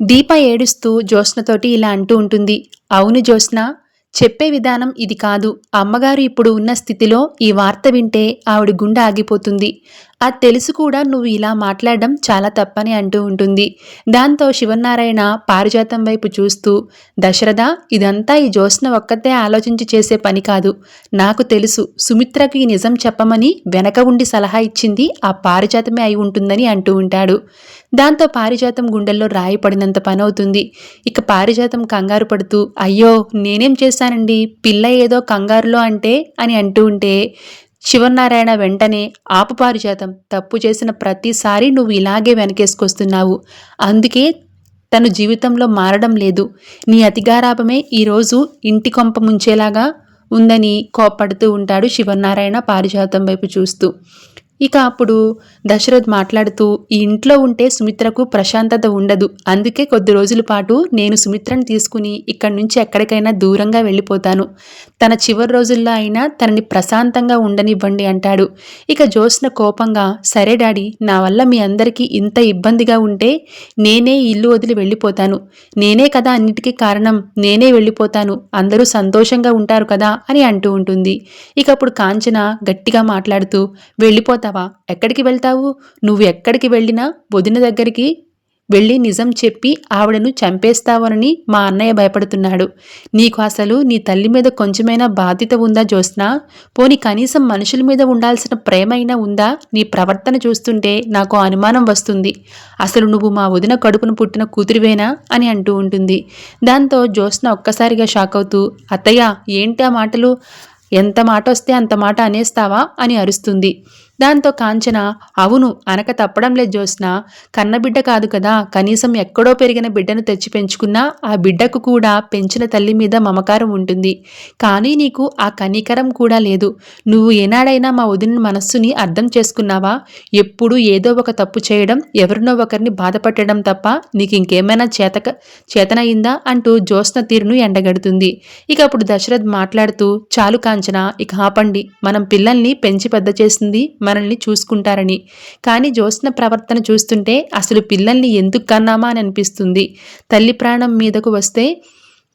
దీప ఏడుస్తూ జ్యోత్స్నతోటి ఇలా అంటూ ఉంటుంది. అవును జ్యోత్స్న? చెప్పే విధానం ఇది కాదు. అమ్మగారు ఇప్పుడు ఉన్న స్థితిలో ఈ వార్త వింటే ఆవిడ గుండె ఆగిపోతుంది. అది తెలుసు కూడా నువ్వు ఇలా మాట్లాడడం చాలా తప్పని అంటూ ఉంటుంది. దాంతో శివనారాయణ పారిజాతం వైపు చూస్తూ దశరథ ఇదంతా ఈ జ్యోత్స్న ఒక్కతే ఆలోచించి చేసే పని కాదు. నాకు తెలుసు సుమిత్రకు ఈ నిజం చెప్పమని వెనక ఉండి సలహా ఇచ్చింది ఆ పారిజాతమే అయి ఉంటుందని అంటూ ఉంటాడు. దాంతో పారిజాతం గుండెల్లో రాయి పడినంత పనవుతుంది. ఇక పారిజాతం కంగారు పడుతూ అయ్యో నేనేం చేశానండి. పిల్ల ఏదో కంగారులో అంటే అని అంటూ ఉంటే శివనారాయణ వెంటనే ఆపపారుజాతం తప్పు చేసిన ప్రతిసారి నువ్వు ఇలాగే వెనకేసుకొస్తున్నావు. అందుకే తను జీవితంలో మారడం లేదు. నీ అతిగారాపమే ఈరోజు ఇంటి కొంప ముంచేలాగా ఉందని కోప్పడుతూ ఉంటాడు శివనారాయణ పారిజాతం వైపు చూస్తూ. ఇక అప్పుడు దశరథ్ మాట్లాడుతూ ఈ ఇంట్లో ఉంటే సుమిత్రకు ప్రశాంతత ఉండదు. అందుకే కొద్ది రోజుల పాటు నేను సుమిత్రను తీసుకుని ఇక్కడి నుంచి ఎక్కడికైనా దూరంగా వెళ్ళిపోతాను. తన చివరి రోజుల్లో అయినా తనని ప్రశాంతంగా ఉండనివ్వండి అంటాడు. ఇక జోస్న కోపంగా సరే డాడీ నా వల్ల మీ అందరికీ ఇంత ఇబ్బందిగా ఉంటే నేనే ఇల్లు వదిలి వెళ్ళిపోతాను. నేనే కదా అన్నిటికీ కారణం. నేనే వెళ్ళిపోతాను. అందరూ సంతోషంగా ఉంటారు కదా అని అంటూ ఉంటుంది. ఇక అప్పుడు కాంచన గట్టిగా మాట్లాడుతూ వెళ్తావా? ఎక్కడికి వెళ్తావు? నువ్వు ఎక్కడికి వెళ్ళినా వదిన దగ్గరికి వెళ్ళి నిజం చెప్పి ఆవిడను చంపేస్తావనని మా అన్నయ్య భయపడుతున్నాడు. నీకు అసలు నీ తల్లి మీద కొంచెమైనా బాధ్యత ఉందా జ్యోత్స్న? పోని కనీసం మనుషుల మీద ఉండాల్సిన ప్రేమైనా ఉందా? నీ ప్రవర్తన చూస్తుంటే నాకు అనుమానం వస్తుంది. అసలు నువ్వు మా వదిన కడుపును పుట్టిన కూతురివేనా? అని అంటూ ఉంటుంది. దాంతో జ్యోత్స్న ఒక్కసారిగా షాక్ అవుతూ అత్తయ్య ఏంటి ఆ మాటలు? ఎంత మాట వస్తే అంత మాట అనేస్తావా? అని అరుస్తుంది. దాంతో కాంచన అవును అనక తప్పడం లేదు జ్యోత్స్న. కన్నబిడ్డ కాదు కదా కనీసం ఎక్కడో పెరిగిన బిడ్డను తెచ్చి పెంచుకున్నా ఆ బిడ్డకు కూడా పెంచిన తల్లి మీద మమకారం ఉంటుంది. కానీ నీకు ఆ కనికరం కూడా లేదు. నువ్వు ఏనాడైనా మా వదిన మనస్సుని అర్థం చేసుకున్నావా? ఎప్పుడు ఏదో ఒక తప్పు చేయడం ఎవరినో ఒకరిని బాధపట్టడం తప్ప నీకు ఇంకేమైనా చేతక చేతనయిందా అంటూ జ్యోత్స్న తీరును ఎండగడుతుంది. ఇక అప్పుడు దశరథ్ మాట్లాడుతూ చాలు కాంచన ఇక ఆపండి. మనం పిల్లల్ని పెంచి పెద్ద చేసింది మనల్ని చూసుకుంటారని. కానీ జ్యోత్స్న ప్రవర్తన చూస్తుంటే అసలు పిల్లల్ని ఎందుకు కన్నామా అని అనిపిస్తుంది. తల్లి ప్రాణం మీదకు వస్తే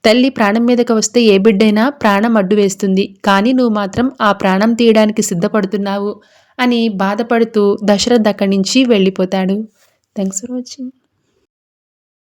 తల్లి ప్రాణం మీదకు వస్తే ఏ బిడ్డైనా ప్రాణం అడ్డు వేస్తుంది. కానీ నువ్వు మాత్రం ఆ ప్రాణం తీయడానికి సిద్ధపడుతున్నావు అని బాధపడుతూ దశరథ్ అక్కడి నుంచి వెళ్ళిపోతాడు. Thanks for watching.